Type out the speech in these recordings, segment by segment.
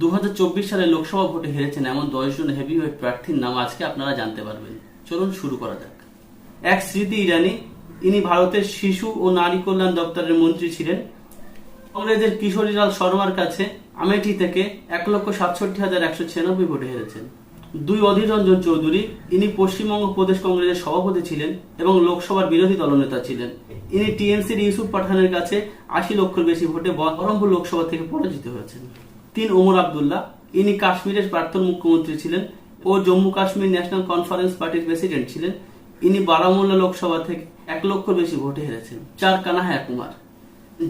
দু সালে লোকসভা ভোটে হেরেছেন এমন দশজন হেভিওয়েট প্রার্থীর নাম আজকে আপনারা জানতে পারবেন। চলুন শুরু করা যাক। এক স্মৃতি ইরানি, ইনি ভারতের শিশু ও নারী কল্যাণ দপ্তরের মন্ত্রী ছিলেন। কংগ্রেসের কিশোরীলাল শর্মার কাছে আমেঠি থেকে এক লক্ষ সাতষট্টি হাজার একশো ছিয়ানব্বই ভোটে হেরেছেন। দুই অধীর রঞ্জন চৌধুরী, ইনি পশ্চিমবঙ্গ প্রদেশ কংগ্রেসের সভাপতি ছিলেন এবং লোকসভার বিরোধী দলনেতা ছিলেন। ইনি টিএমসির ইউসুফ পাঠানের কাছে আশি লক্ষের বেশি ভোটে বহরমপুর লোকসভা থেকে পরাজিত হয়েছেন। তিন ওমর আবদুল্লাহ। ইনি কাশ্মীরের প্রাক্তন মুখ্যমন্ত্রী ছিলেন ও জম্মু কাশ্মীর ন্যাশনাল কনফারেন্স পার্টির প্রেসিডেন্ট ছিলেন। ইনি বারামুল্লা লোকসভা থেকে এক লক্ষ বেশি ভোটে হেরেছেন। চার, কানাহায়া কুমার।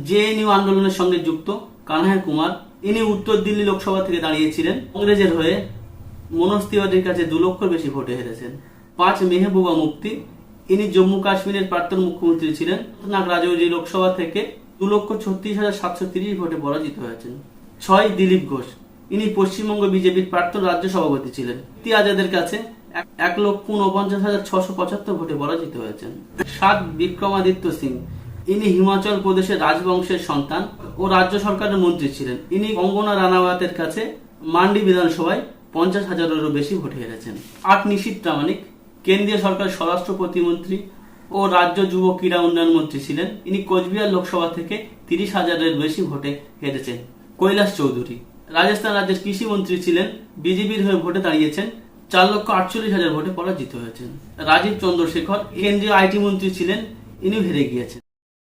জেএনইউ আন্দোলনের সঙ্গে যুক্ত কানহায়া কুমার ইনি উত্তর দিল্লি লোকসভা থেকে দাঁড়িয়েছিলেন। কংগ্রেসের হয়ে মনোজ তিওয়ারির কাছে দু লক্ষর বেশি ভোটে হেরেছেন। পাঁচ, মেহবুবা মুক্তি ইনি জম্মু কাশ্মীরের প্রাক্তন মুখ্যমন্ত্রী ছিলেন। নাগ রাজৌরি লোকসভা থেকে দু লক্ষ ছত্রিশ হাজার সাতশো তিরিশ ভোটে পরাজিত হয়েছেন। ছয় দিলীপ ঘোষ। ইনি পশ্চিমবঙ্গ বিজেপির প্রাক্তন রাজ্য সভাপতি ছিলেন। ইতি আজাদের কাছে এক- লক্ষ উনপঞ্চাশ হাজার ছশো পঁচাত্তর ভোটে পরাজিত হয়েছেন। সাত বিক্রমাদিত্য সিং। ইনি হিমাচল প্রদেশের রাজবংশের সন্তান ও রাজ্য সরকারের মন্ত্রী ছিলেন। ইনি অঙ্গনা রানাওয়াতের কাছে মান্ডি বিধানসভায় পঞ্চাশ হাজারেরও বেশি ভোটে হেরেছেন। আট নিশীত প্রামাণিক, কেন্দ্রীয় সরকার স্বরাষ্ট্র প্রতিমন্ত্রী ও রাজ্য যুব ক্রীড়া উন্নয়ন মন্ত্রী ছিলেন। ইনি কোচবিহার লোকসভা থেকে তিরিশ হাজারের বেশি ভোটে হেরেছেন। কৈলাস চৌধুরী। রাজস্থান রাজ্যের কৃষি মন্ত্রী ছিলেন, বিজেপির হয়ে ভোটে দাঁড়িয়েছেন, চার লক্ষ আটচল্লিশ হাজার ভোটে পরাজিত হয়েছেন। রাজীব চন্দ্রশেখর, কেন্দ্রীয় আইটি মন্ত্রী ছিলেন ইনি হেরে গিয়েছেন।